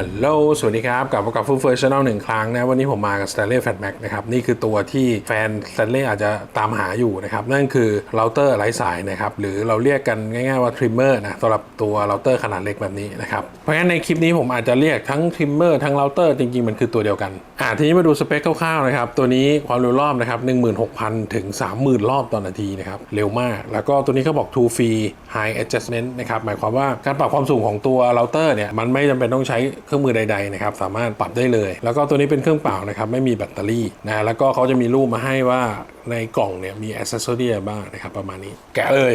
ฮัลโหล สวัสดีครับ กลับมากับฟูเฟอร์ชั่นแนลหนึ่งครั้งนะ วันนี้ผมมากับ Stanley Fat Mac นะครับ นี่คือตัวที่แฟน Stanley อาจจะตามหาอยู่นะครับ นั่นคือเราเตอร์ไร้สายนะครับ หรือเราเรียกกันง่ายๆว่าทริมเมอร์นะสำหรับตัวเราเตอร์ขนาดเล็กแบบนี้นะครับ เพราะฉะนั้นในคลิปนี้ผมอาจจะเรียกทั้งทริมเมอร์ทั้งเราเตอร์จริงๆ มันคือตัวเดียวกัน อ่าทีนี้มาดูสเปคคร่าวๆนะครับ ตัวนี้ความเร็วรอบนะครับ16,000 ถึง 30,000 รอบต่อนาทีนะครับ เร็วมาก แล้วก็ตัวนี้เขาบอก two free high adjustment นะครับ หมายความว่าการปรับความสูงของตัวเราเตอร์เนี่ย มันไม่จำเป็นต้องใช้เครื่องมือใดๆนะครับสามารถปรับได้เลย แล้วก็ตัวนี้เป็นเครื่องเปล่านะครับไม่มีแบตเตอรี่นะแล้วก็เขาจะมีรูปมาให้ว่าในกล่องเนี่ยมีอ c เซสซอรี่บ้างนะครับประมาณนี้ แกะเลย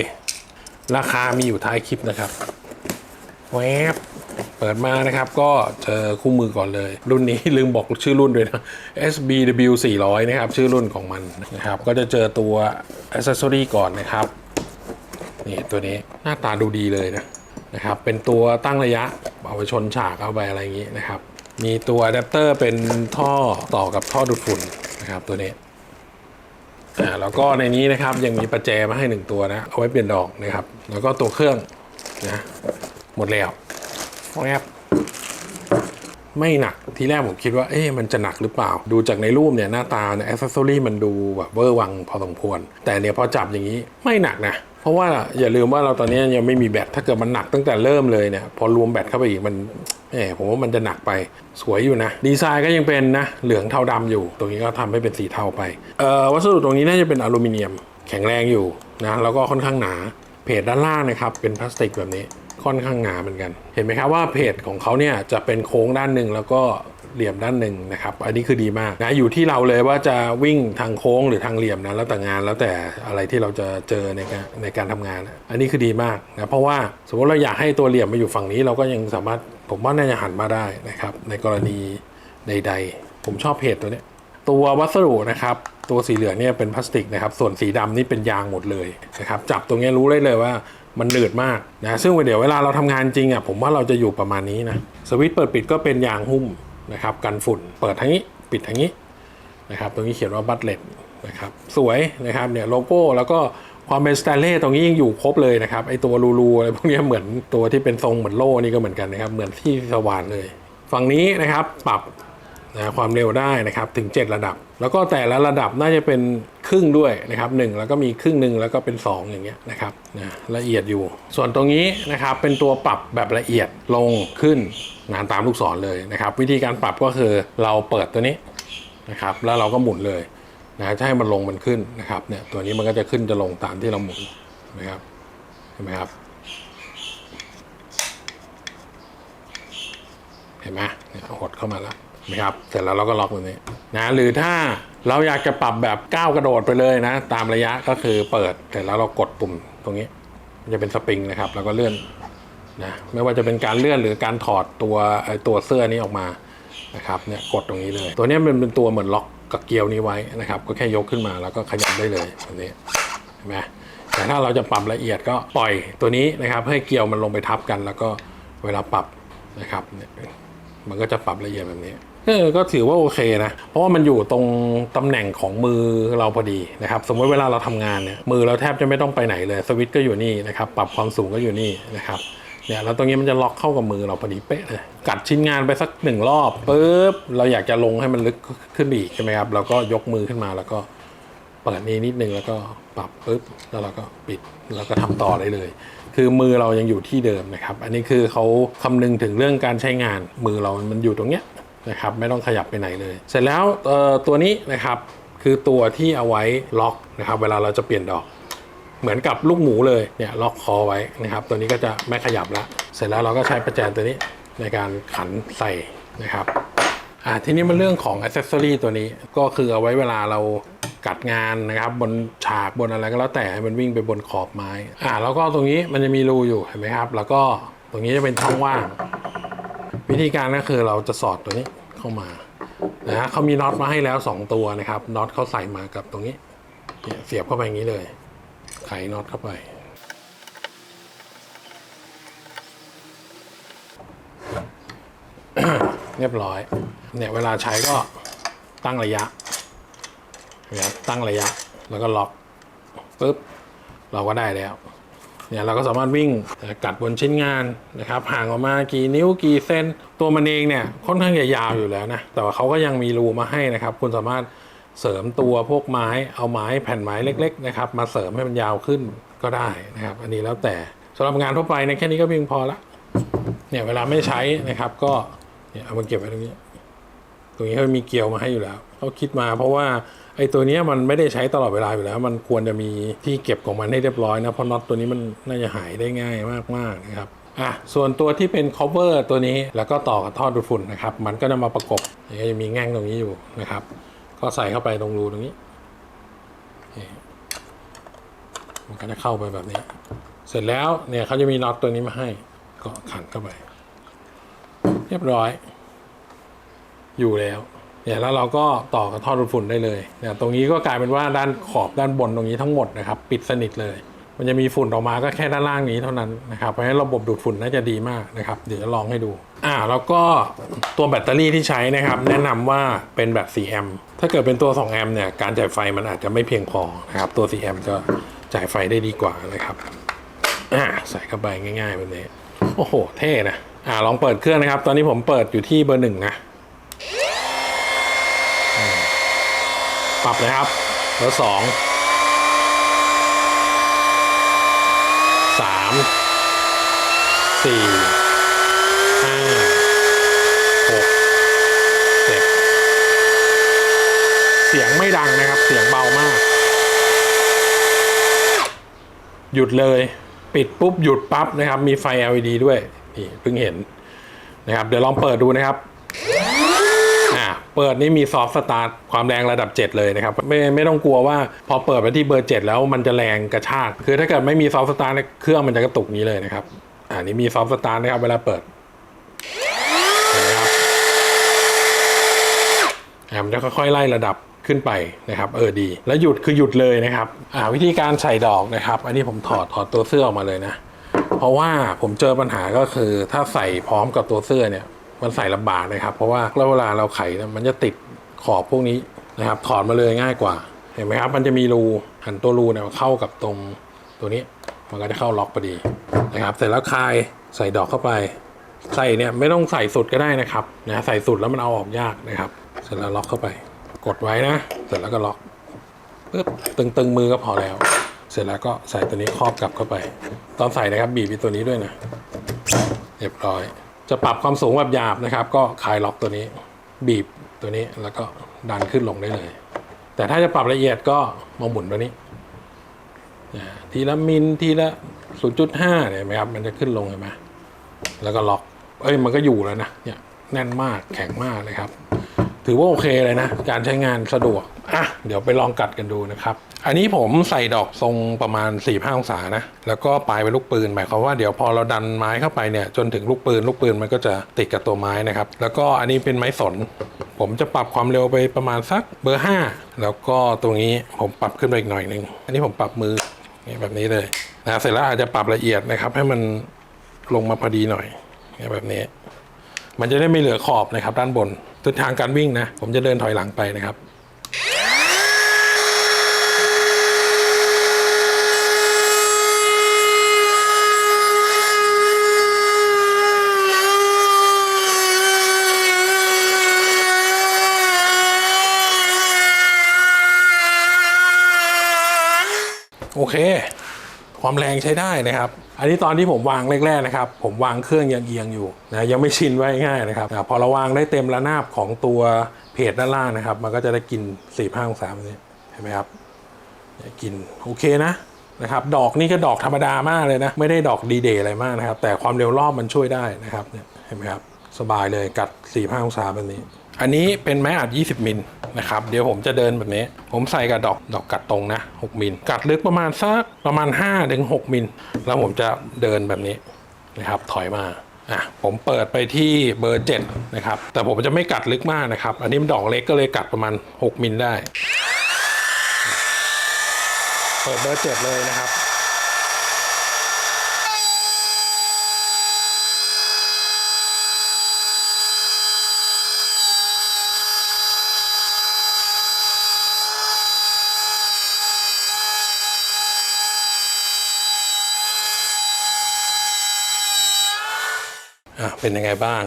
ราคามีอยู่ท้ายคลิปนะครับแวบเปิดมานะครับก็เจอคู่มือก่อนเลย รุ่นนี้ลืมบอกชื่อรุ่นด้วยนะ SBW 400นะครับชื่อรุ่นของมันนะครับก็จะเจอตัวอ c เซสซอรี่ก่อนนะครับนี่ตัวนี้หน้าตาดูดีเลยนะนะครับเป็นตัวตั้งระยะ เอาไปชนฉากเอาไปอะไรอย่างนี้นะครับ มีตัวอะแดปเตอร์เป็นท่อต่อกับท่อดูดฝุ่นนะครับตัวนี้อ่าแล้วก็ในนี้นะครับยังมีประแจมาให้หนึ่งตัวนะเอาไว้เปลี่ยนดอกนะครับ แล้วก็ตัวเครื่องนะหมดแล้วแวบ ไม่หนักทีแรกผมคิดว่าเอ๊ะมันจะหนักหรือเปล่า ดูจากในรูปเนี่ยหน้าตาเนี่ยอ c เซสซอรี่มันดูแบบเวอร์วังพอสมควร แต่เนี่ยพอจับอย่างนี้ไม่หนักนะ เพราะว่าอย่าลืมว่าเราตอนนี้ยังไม่มีแบตถ้าเกิดมันหนักตั้งแต่เริ่มเลยเนี่ยพอรวมแบตเข้าไปอีกมันแหมผมว่ามันจะหนักไปสวยอยู่นะ ดีไซน์ก็ยังเป็นนะเหลืองเทาดำอยู่ ตรงนี้ก็ทำให้เป็นสีเทาไปเอ่อวัสดุตรงนี้น่าจะเป็นอลูมิเนียมแข็งแรงอยู่นะแล้วก็ค่อนข้างหนาเพจด้านล่างนะครับเป็นพลาสติกแบบนี้ ค่อนข้างหนาเหมือนกัน เห็นไหมครับว่าเพจของเขาเนี่ยจะเป็นโค้งด้านหนึ่งแล้วก็เหลี่ยมด้านหนึ่งนะครับ อันนี้คือดีมากนะ อยู่ที่เราเลยว่าจะวิ่งทางโค้งหรือทางเหลี่ยมนะ แล้วแต่งานแล้วแต่อะไรที่เราจะเจอในการในการทำงาน อันนี้คือดีมากนะ เพราะว่าสมมติเราอยากให้ตัวเหลี่ยมมาอยู่ฝั่งนี้เราก็ยังสามารถผมว่าน่าจะหันมาได้นะครับ ในกรณีใด ๆ ผมชอบเพจตัวนี้ ตัววัสดุนะครับ ตัวสีเหลืองเนี่ยเป็นพลาสติกนะครับ ส่วนสีดำนี่เป็นยางหมดเลยนะครับ จับตรงนี้รู้ได้เลยว่า มันหนืดมากนะซึ่งเดี๋ยวเวลาเราทำงานจริงอะผมว่าเราจะอยู่ประมาณนี้นะสวิตช์เปิดปิดก็เป็นยางหุ้มนะครับกันฝุ่นเปิดทางนี้ปิดทางนี้นะครับตรงนี้เขียนว่าบัตเลตนะครับสวยนะครับเนี่ยโลโก้แล้วก็ความเป็นสแตนเล่ตรงนี้ยังอยู่ครบเลยนะครับไอตัวรูๆอะไรพวกนี้เหมือนตัวที่เป็นทรงเหมือนโล่นี่ก็เหมือนกันนะครับเหมือนที่สว่านเลย ฝั่งนี้นะครับปรับ นะความเร็วได้นะครับถึง 7 ระดับ แล้วก็แต่ละระดับน่าจะเป็นครึ่งด้วยนะครับหนึ่งแล้วก็มีครึ่งหนึ่งแล้วก็เป็น 2 อย่างเงี้ยนะครับนะละเอียดอยู่ ส่วนตรงนี้นะครับเป็นตัวปรับแบบละเอียดลงขึ้นงานตามลูกศรเลยนะครับวิธีการปรับก็คือเราเปิดตัวนี้นะครับแล้วเราก็หมุนเลยนะจะให้มันลงมันขึ้นนะครับเนี่ยตัวนี้มันก็จะขึ้นจะลงตามที่เราหมุนนะครับเห็นไหมครับเห็นไหมเนี่ยหดเข้ามาแล้ว นะครับเสร็จแล้วเราก็ล็อกตรงนี้นะหรือถ้าเราอยากจะปรับแบบก้าวกระโดดไปเลยนะ ตามระยะก็คือเปิดเสร็จแล้วเรากดปุ่มตรงนี้มันจะเป็นสปริงนะครับ แล้วก็เลื่อนนะไม่ว่าจะเป็นการเลื่อนหรือการถอดตัวไอ้ตัวเสื้อนี้ออกมานะครับเนี่ยกดตรงนี้เลย ตัวนี้มันเป็นตัวเหมือนล็อกกับเกียวนี้ไว้นะครับ ก็แค่ยกขึ้นมาแล้วก็ขยับได้เลยแบบนี้เห็นไหมแต่ถ้าเราจะปรับละเอียดก็ปล่อยตัวนี้นะครับ ให้เกียวมันลงไปทับกัน แล้วก็เวลาปรับนะครับเนี่ยมันก็จะปรับละเอียดแบบนี้ เออก็ถือว่าโอเคนะ เพราะว่ามันอยู่ตรงตำแหน่งของมือเราพอดีนะครับ สมมติเวลาเราทำงานเนี่ยมือเราแทบจะไม่ต้องไปไหนเลยสวิตช์ก็อยู่นี่นะครับ ปรับความสูงก็อยู่นี่นะครับเนี่ยแล้วตรงนี้มันจะล็อกเข้ากับมือเราพอดีเป๊ะเลยกัดชิ้นงานไปสักหนึ่งรอบปุ๊บเราอยากจะลงให้มันลึกขึ้นอีกใช่ไหมครับเราก็ยกมือขึ้นมาแล้วก็เปิดนี้นิดนึงแล้วก็ปรับปุ๊บแล้วเราก็ปิดแล้วก็ทำต่อได้เลย คือมือเรายังอยู่ที่เดิมนะครับ อันนี้คือเขาคำนึงถึงเรื่องการใช้งานมือเรามันอยู่ตรงเนี้ย นะครับไม่ต้องขยับไปไหนเลย เสร็จแล้วตัวนี้นะครับคือตัวที่เอาไว้ล็อกนะครับเวลาเราจะเปลี่ยนดอก เหมือนกับลูกหมูเลยเนี่ยล็อกคอไว้นะครับตัวนี้ก็จะไม่ขยับละเสร็จแล้วเราก็ใช้ประแจตัวนี้ในการขันใส่นะครับอ่าทีนี้มันเรื่องของอ c เซสซอรีตัวนี้ก็คือเอาไว้เวลาเรากัดงานนะครับบนฉากบนอะไรก็แล้วแต่ให้มันวิ่งไปบนขอบไม้อ่าแล้วก็ตรงนี้มันจะมีรูอยู่เห็นไหมครับ แล้วก็ตรงนี้จะเป็นช่องว่าง วิธีการก็คือเราจะสอดตัวนี้เข้ามานะฮะเขามีน็อตมาให้แล้ว 2 ตัวนะครับน็อตเขาใส่มากับตรงนี้เสียบเข้าไปอย่างนี้เลย ไขน็อตเข้าไปเรียบร้อย เนี่ยเวลาใช้ก็ตั้งระยะนะครับตั้งระยะแล้วก็ล็อกปุ๊บเราก็ได้แล้ว เนี่ยเราก็สามารถวิ่งกัดบนชิ้นงานนะครับห่างออกมากี่นิ้วกี่เซนตัวมันเองเนี่ยค่อนข้างจะยาวอยู่แล้วนะแต่ว่าเขาก็ยังมีรูมาให้นะครับ คุณสามารถเสริมตัวพวกไม้เอาไม้แผ่นไม้เล็ก ๆ นะครับ มาเสริมให้มันยาวขึ้นก็ได้นะครับ อันนี้แล้วแต่สำหรับงานทั่วไปในยแค่นี้ก็เพียงพอละเนี่ยเวลาไม่ใช้นะครับก็เนี่ยเอามาเก็บไว้ตรงนี้ ตรงนี้เขามีเกลียวมาให้อยู่แล้วเขาคิดมาเพราะว่า อ้ตัวนี้มันไม่ได้ใช้ตลอดเวลาอยู่แล้ว มันควรจะมีที่เก็บของมันให้เรียบร้อยนะ เพราะน็อตตัวนี้มันน่าจะหายได้ง่ายมากๆนะครับอะส่วนตัวที่เป็น cover ตัวนี้แล้วก็ต่อกับท่อดูดฝุ่นนะครับ มันก็จะมาประกบนี่ก็จะมีแง่งตรงนี้อยู่นะครับ ก็ใส่เข้าไปตรงรูตรงนี้มันก็จะเข้าไปแบบนี้ เสร็จแล้วเนี่ยเขาจะมีน็อตตัวนี้มาให้ก็ขันเข้าไป เรียบร้อย อยู่แล้ว เนี่ยแล้วเราก็ต่อกับท่อดูดฝุ่นได้เลยเนี่ยตรงนี้ก็กลายเป็นว่าด้านขอบด้านบนตรงนี้ทั้งหมดนะครับปิดสนิทเลย มันจะมีฝุ่นออกมาก็แค่ด้านล่างนี้เท่านั้นนะครับเพราะฉะนั้นระบบดูดฝุ่นน่าจะดีมากนะครับเดี๋ยวจะลองให้ดูอ่าแล้วก็ตัวแบตเตอรี่ที่ใช้นะครับแนะนำว่าเป็นแบบ 4 แอมป์ถ้าเกิดเป็นตัว 2 แอมป์เนี่ยการจ่ายไฟมันอาจจะไม่เพียงพอนะครับตัว 4 แอมป์จะจ่ายไฟได้ดีกว่านะครับอ่าใส่เข้าไปง่ายๆแบบนี้โอ้โหเท่นะอ่าลองเปิดเครื่องนะครับ ตอนนี้ผมเปิดอยู่ที่เบอร์หนึ่งนะอืม ปรับเลยครับเบอร์สองสามสี่ห้าหกเจ็ดเสียงไม่ดังนะครับ เสียงเบามาก หยุดเลย ปิดปุ๊บหยุดปั๊บนะครับ มีไฟ LED ด้วย นี่เพิ่งเห็นนะครับ เดี๋ยวลองเปิดดูนะครับ เปิดนี่มีซอฟต์สตาร์ทความแรงระดับ 7 เลยนะครับ ไม่ไม่ต้องกลัวว่าพอเปิดไปที่เบอร์ 7 แล้วมันจะแรงกระชาก คือถ้าเกิดไม่มีซอฟต์สตาร์ทเครื่องมันจะกระตุกนี้เลยนะครับอ่านี่มีซอฟต์สตาร์ทนะครับเวลาเปิดนไหมครับอ่ามันจะค่อยๆไล่ระดับขึ้นไปนะครับ เออดี แล้วหยุดคือหยุดเลยนะครับ อ่าวิธีการใส่ดอกนะครับ อันนี้ผมถอดถอดตัวเสื้อออกมาเลยนะ เพราะว่าผมเจอปัญหาก็คือถ้าใส่พร้อมกับตัวเสื้อเนี่ย มันใส่ลำบากนะครับ เพราะว่าแล้วเวลาเราไขมันจะติดขอบพวกนี้นะครับ ถอดมาเลยง่ายกว่า เห็นไหมครับ มันจะมีรูหันตัวรูเนี่ยเข้ากับตรงตัวนี้ มันก็จะเข้าล็อกพอดีนะครับ เสร็จแล้วคายใส่ดอกเข้าไป ใส่เนี่ยไม่ต้องใส่สุดก็ได้นะครับนะใส่สุดแล้วมันเอาออกยากนะครับ เสร็จแล้วล็อกเข้าไป กดไว้นะ เสร็จแล้วก็ล็อกปึ๊บตึงๆมือก็พอแล้ว เสร็จแล้วก็ใส่ตัวนี้ครอบกลับเข้าไป ตอนใส่นะครับบีบไปตัวนี้ด้วยนะเรียบร้อย จะปรับความสูงแบบหยาบนะครับ ก็คลายล็อกตัวนี้ บีบตัวนี้แล้วก็ดันขึ้นลงได้เลย แต่ถ้าจะปรับละเอียดก็มาหมุนตัวนี้ทีละมิลทีละ 0.5เนี่ยเห็นไหมครับ มันจะขึ้นลงเห็นไหมแล้วก็ล็อกเอ้ยมันก็อยู่แล้วนะเนี่ยแน่นมากแข็งมากเลยครับ ถือว่าโอเคเลยนะ การใช้งานสะดวกอะเดี๋ยวไปลองกัดกันดูนะครับ อันนี้ผมใส่ดอกทรงประมาณ4ี่ห้าองศานะ แล้วก็ปลายเป็นลูกปืน หมายความว่าเดี๋ยวพอเราดันไม้เข้าไปเนี่ยจนถึงลูกปืน ลูกปืนมันก็จะติดกับตัวไม้นะครับ แล้วก็อันนี้เป็นไม้สน ผมจะปรับความเร็วไปประมาณสักเบอร์ 5 แล้วก็ตรงนี้ผมปรับขึ้นไปอีกหน่อยหนึงอันนี้ผมปรับมือแบบนี้เลยนะเสร็จแล้วอาจจะปรับละเอียดนะครับ ให้มันลงมาพอดีหน่อยเนี่ยแบบนี้ มันจะได้ไม่เหลือขอบนะครับ ด้านบนทิศทางการวิ่งนะ ผมจะเดินถอยหลังไปนะครับ โอเค ความแรงใช้ได้นะครับ อันนี้ตอนที่ผมวางแรกๆนะครับ ผมวางเครื่องยังเอียงอยู่นะยังไม่ชินไว้ง่ายนะครับพอเราวางได้เต็มระนาบของตัวเพจด้านล่างนะครับ มันก็จะได้กิน4ี่ห้าองศาแบบนี้เห็นไหมครับกินโอเคนะนะครับดอกนี่ก็ดอกธรรมดามากเลยนะ ไม่ได้ดอกดีเดย์อะไรมากนะครับ แต่ความเร็วรอบมันช่วยได้นะครับเนี่ยเห็นไหมครับ สบายเลยกัด4ี่ห้าองศาแบบนี้ อันนี้เป็นไม้อัด 20 มิลนะครับเดี๋ยวผมจะเดินแบบนี้ ผมใส่กับดอกดอกกัดตรงนะ 6 มิล กัดลึกประมาณสักประมาณ5ถึง6มิล แล้วผมจะเดินแบบนี้นะครับถอยมาอะผมเปิดไปที่เบอร์7นะครับแต่ผมจะไม่กัดลึกมากนะครับ อันนี้มันดอกเล็กก็เลยกัดประมาณ 6 มิลได้ เปิดเบอร์7เลยนะครับ อะเป็นยังไงบ้าง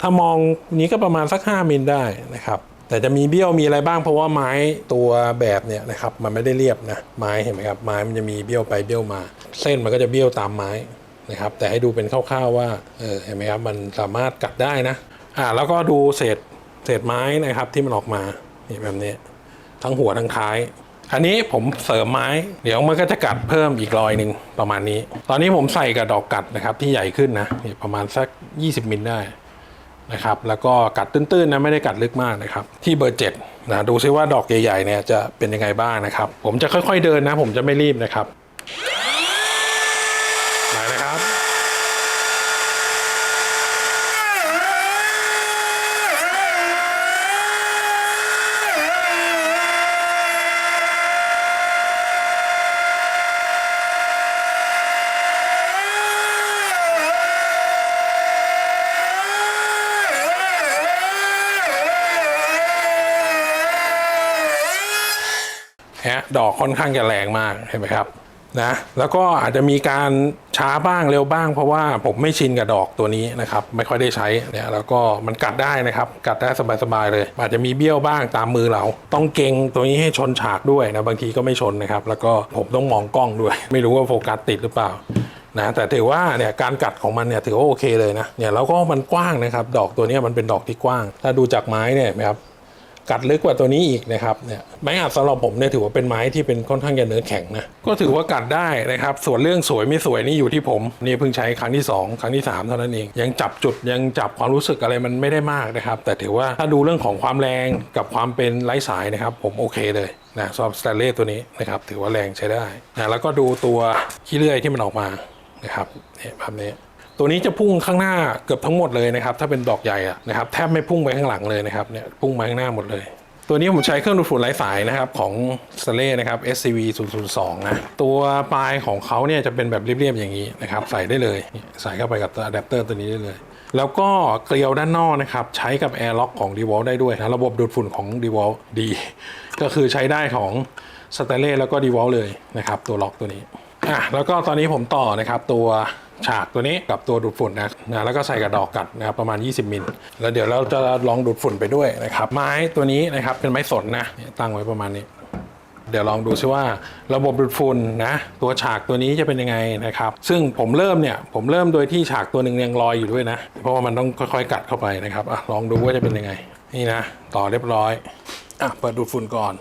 ถ้ามองนี้ก็ประมาณสัก 5มิลได้นะครับ แต่จะมีเบี้ยวมีอะไรบ้างเพราะว่าไม้ตัวแบบเนี่ยนะครับมันไม่ได้เรียบนะไม้เห็นไหมครับไม้มันจะมีเบี้ยวไปเบี้ยวมา เส้นมันก็จะเบี้ยวตามไม้นะครับแต่ให้ดูเป็นคร่าวๆว่าเออเห็นไหมครับมันสามารถกัดได้นะอ่าแล้วก็ดูเศษเศษไม้นะครับที่มันออกมานี่แบบนี้ทั้งหัวทั้งท้าย อันนี้ผมเสริมไม้ เดี๋ยวมันก็จะกัดเพิ่มอีกรอยหนึ่งประมาณนี้ ตอนนี้ผมใส่กับดอกกัดนะครับที่ใหญ่ขึ้นนะนประมาณสัก 20มิลได้นะครับแล้วก็กัดตื้นๆนะไม่ได้กัดลึกมากนะครับที่เบอร์เจ็ดนะดูซิว่าดอกใหญ่ๆเนี่ยจะเป็นยังไงบ้างนะครับ ผมจะค่อยๆเดินนะ ผมจะไม่รีบนะครับมานะครับ ฮะ ดอกค่อนข้างจะแรงมากเห็นไหมครับนะแล้วก็อาจจะมีการช้าบ้างเร็วบ้าง เพราะว่าผมไม่ชินกับดอกตัวนี้นะครับไม่ค่อยได้ใช้เนี่ยแล้วก็มันกัดได้นะครับ กัดได้สบายๆเลย อาจจะมีเบี้ยวบ้างตามมือเรา ต้องเก่งตัวนี้ให้ชนฉากด้วยนะบางทีก็ไม่ชนนะครับ แล้วก็ผมต้องมองกล้องด้วย ไม่รู้ว่าโฟกัสติดหรือเปล่านะแต่ถือว่าเนี่ยการกัดของมันเนี่ยถือว่าโอเคเลยนะเนี่ยแล้วก็มันกว้างนะครับ ดอกตัวนี้มันเป็นดอกที่กว้าง ถ้าดูจากไม้เนี่ยนไหมครับ กัดลึกกว่าตัวนี้อีกนะครับเนี่ยไม้อัดสำหรับผมเนี่ยถือว่าเป็นไม้ที่เป็นค่อนข้างจะเนื้อแข็งนะก็ถือว่ากัดได้นะครับ ส่วนเรื่องสวยไม่สวยนี่อยู่ที่ผมนี่เพิ่งใช้ครั้งที่ 2 ครั้งที่ 3 เท่านั้นเอง ยังจับจุดยังจับความรู้สึกอะไรมันไม่ได้มากนะครับ แต่ถือว่าถ้าดูเรื่องของความแรงกับความเป็นไร้สายนะครับ ผมโอเคเลยนะสำหรับสแตนเลสตัวนี้นะครับถือว่าแรงใช้ได้นะแล้วก็ดูตัวขี้เลื่อยที่มันออกมานะครับเนี่ยภาพนี้ ตัวนี้จะพุ่งข้างหน้าเกือบทั้งหมดเลยนะครับ ถ้าเป็นดอกใหญ่นะครับแทบไม่พุ่งไปข้างหลังเลยนะครับเนี่ยพุ่งไปข้างหน้าหมดเลย ตัวนี้ผมใช้เครื่องดูดฝุ่นไร้สายนะครับของสเล่นะครับ SCV 002นะตัวปลายของเขาเนี่ยจะเป็นแบบเรียบๆอย่างนี้นะครับใส่ได้เลยใส่เข้าไปกับอะแดปเตอร์ตัวนี้ได้เลยแล้วก็เกลียวด้านนอกนะครับ ใช้กับแอร์ล็อกของ d e v o l ได้ด้วยนะระบบดูดฝุ่นของ d e v o l ดี ก็คือใช้ได้ของสเตเล่แล้วก็ d e v o l เลยนะครับ ตัวล็อกตัวนี้อะแล้วก็ตอนนี้ผมต่อนะครับตัว ฉากตัวนี้กับตัวดูดฝุ่นนะนะแล้วก็ใส่กระดอกกัดนะครับประมาณ 20 มิลแล้วเดี๋ยวเราจะลองดูดฝุ่นไปด้วยนะครับ ไม้ตัวนี้นะครับเป็นไม้สนนะตั้งไว้ประมาณนี้ เดี๋ยวลองดูซิว่าระบบดูดฝุ่นนะตัวฉากตัวนี้จะเป็นยังไงนะครับ ซึ่งผมเริ่มเนี่ยผมเริ่มโดยที่ฉากตัวหนึ่งยังลอยอยู่ด้วยนะ เพราะว่ามันต้องค่อยๆ กัดเข้าไปนะครับอะลองดูว่าจะเป็นยังไง นี่นะ ต่อเรียบร้อยอะเปิดดูดฝุ่นก่อน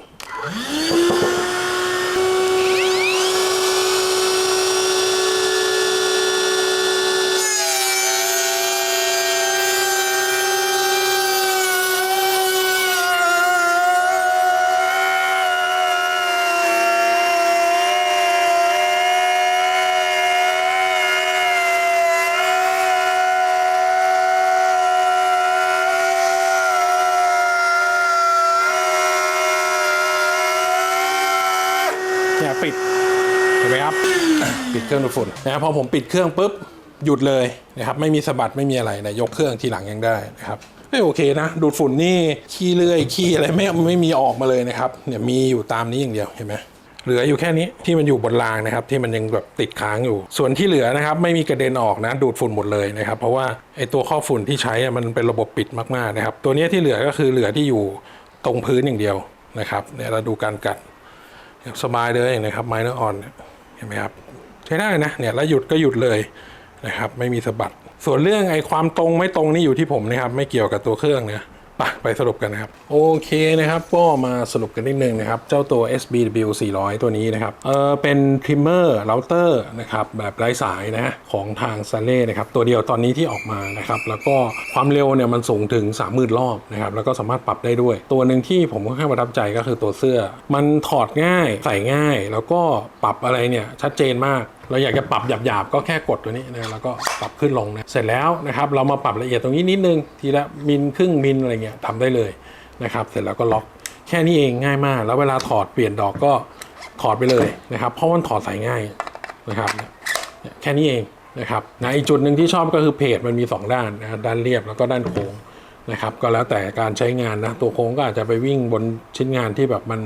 เนี่ยปิดเห็นไหมครับ ปิด เครื่องดูดฝุ่นนะครับพอผมปิดเครื่องปุ๊บหยุดเลยนะครับไม่มีสะบัดไม่มีอะไรนะยกเครื่องทีหลังยังได้นะครับไม่โอเคนะ ดูดฝุ่นนี่ขี้เลื่อยขี้อะไรไม่ไม่มีออกมาเลยนะครับเนี่ยมีอยู่ตามนี้อย่างเดียวเห็นไหมเหลืออยู่แค่นี้ที่มันอยู่บนรางนะครับ ที่มันยังแบบติดค้างอยู่ ส่วนที่เหลือนะครับ ไม่มีกระเด็นออกนะ ดูดฝุ่นหมดเลยนะครับ เพราะว่าไอตัวข้อฝุ่นที่ใช้มันเป็นระบบปิดมากๆนะครับ ตัวเนี้ยที่เหลือก็คือเหลือที่อยู่ตรงพื้นอย่างเดียวนะครับเนี่ยเราดูการกัดสบายเลยนะครับไม้เนอร์ออนเห็นไหมครับ ใช้ได้นะเนี่ยแล้วหยุดก็หยุดเลยนะครับไม่มีสะบัด ส่วนเรื่องไอ้ความตรงไม่ตรงนี่อยู่ที่ผมนะครับไม่เกี่ยวกับตัวเครื่องนะไปไปสรุปกันนะครับ โอเคนะครับ ก็มาสรุปกันนิดนึงนะครับ เจ้าตัว SBW 400 ตัวนี้นะครับเออเป็นทริมเมอร์เราเตอร์นะครับแบบไร้สายนะของทางซาเล่นะครับ ตัวเดียวตอนนี้ที่ออกมานะครับ แล้วก็ความเร็วเนี่ยมันสูงถึง 30,000 รอบนะครับ แล้วก็สามารถปรับได้ด้วย ตัวหนึ่งที่ผมค่อนข้างประทับใจก็คือตัวเสื้อ มันถอดง่ายใส่ง่าย แล้วก็ปรับอะไรเนี่ยชัดเจนมาก เราอยากจะปรับหยาบๆ ก็แค่กดตัวนี้นะแล้วก็ปรับขึ้นลงนะเสร็จแล้วนะครับเรามาปรับละเอียดตรงนี้นิดนึงทีละมิลครึ่งมิลอะไรเงี้ยทำได้เลยนะครับเสร็จแล้วก็ล็อกแค่นี้เองง่ายมาก แล้วเวลาถอดเปลี่ยนดอกก็ถอดไปเลยนะครับ เพราะมันถอดใส่ง่ายนะครับแค่นี้เองนะครับนะอีกจุดหนึ่งที่ชอบก็คือเพจมันมี 2 ด้านนะด้านเรียบแล้วก็ด้านโค้ง นะครับก็แล้วแต่การใช้งานนะตัวโค้งก็อาจจะไปวิ่งบนชิ้นงานที่แบบมัน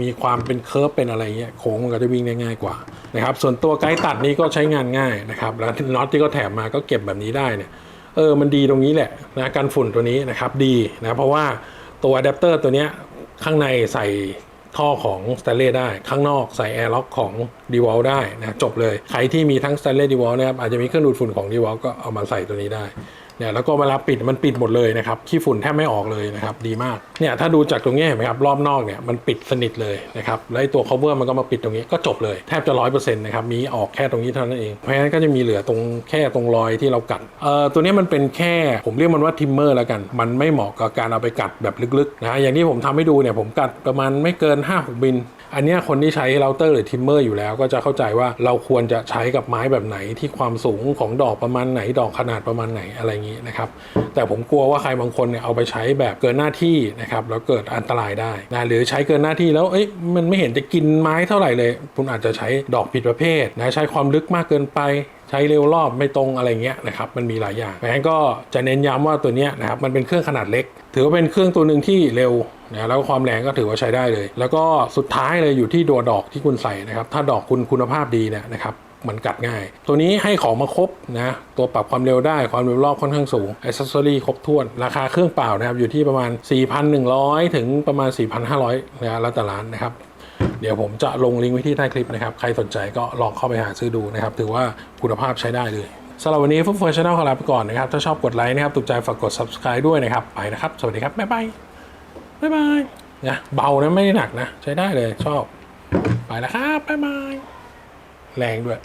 มีความเป็นเคิร์ฟเป็นอะไรเงี้ยโค้งมันก็จะวิ่งได้ง่ายกว่านะครับส่วนตัวไกด์ตัดนี้ก็ใช้งานง่ายนะครับแล้วน็อตที่ก็แถมมาก็เก็บแบบนี้ได้เนี่ยเออมันดีตรงนี้แหละนะกันฝุ่นตัวนี้นะครับดีนะเพราะว่าตัวอะแดปเตอร์ตัวเนี้ยข้างในใส่ท่อของ s t a n l e y ได้ข้างนอกใส่แอร์ล็อกของ d e w a l ได้นะจบเลย ใครที่มีทั้ง s t a n l e y d e w a l นะครับอาจจะมีเครื่องดูดฝุ่นของ d e w a l ก็เอามาใส่ตัวนี้ได้ เนี่ยแล้วก็เวลาปิดมันปิดหมดเลยนะครับขี้ฝุ่นแทบไม่ออกเลยนะครับดีมากเนี่ยถ้าดูจากตรงนี้เห็นไหมครับรอบนอกเนี่ยมันปิดสนิทเลยนะครับแล้วไอ้ตัว cover มันก็มาปิดตรงนี้ก็จบเลยแทบจะร้อยเปอร์เซ็นต์นะครับมีออกแค่ตรงนี้เท่านั้นเองเพราะฉะนั้นก็จะมีเหลือตรงแค่ตรงรอยที่เรากัดเอ่อตัวนี้มันเป็นแค่ผมเรียกมันว่าทิมเมอร์แล้วกัน มันไม่เหมาะกับการเอาไปกัดแบบลึกๆนะอย่างที่ผมทำให้ดูเนี่ยผมกัดประมาณไม่เกิน5-6มิลอันเนี้ยคนที่ใช้เราเตอร์หรือทิมเมอร์อยู่แล้ว ก็จะเข้าใจว่าเราควรจะใช้กับไม้แบบไหนที่ความสูงของดอกประมาณไหนดอกขนาดประมาณไหนอะไรอย่างนี้นะครับ แต่ผมกลัวว่าใครบางคนเนี่ยเอาไปใช้แบบเกินหน้าที่นะครับแล้วเกิดอันตรายได้นะหรือใช้เกินหน้าที่แล้วเอ้ยมันไม่เห็นจะกินไม้เท่าไหร่เลย คุณอาจจะใช้ดอกผิดประเภทนะใช้ความลึกมากเกินไป ใช้เร็วรอบไม่ตรงอะไรเงี้ยนะครับมันมีหลายอย่างเพราะฉะนั้นก็จะเน้นย้ำว่าตัวนี้นะครับมันเป็นเครื่องขนาดเล็ก ถือว่าเป็นเครื่องตัวหนึ่งที่เร็วนะแล้วความแรงก็ถือว่าใช้ได้เลย แล้วก็สุดท้ายเลยอยู่ที่ตัวดอกที่คุณใส่นะครับถ้าดอกคุณคุณภาพดีเนี่ยนะครับมันกัดง่าย ตัวนี้ให้ของมาครบนะ ตัวปรับความเร็วได้ความเร็วรอบค่อนข้างสูงอ c เซสซอรี่ครบถ้วน ราคาเครื่องเปล่านะครับ อยู่ที่ประมาณ 4,100 ถึงประมาณ 4,500นะแล้วแต่ร้านนะครับ เดี๋ยวผมจะลงลิงก์ไว้ที่ใต้คลิปนะครับ ใครสนใจก็ลองเข้าไปหาซื้อดูนะครับ ถือว่าคุณภาพใช้ได้เลยสำหรับวันนี้ฟุตเฟิร์ชแนลขอลาไปก่อนนะครับ ถ้าชอบกดไลค์นะครับ ถูกใจฝากกด subscribe ด้วยนะครับ ไปนะครับ สวัสดีครับ บ๊ายบาย บ๊ายบายนะเบานะไม่หนักนะ ใช้ได้เลยชอบ ไปแล้วครับ บ๊ายบาย แรงด้วย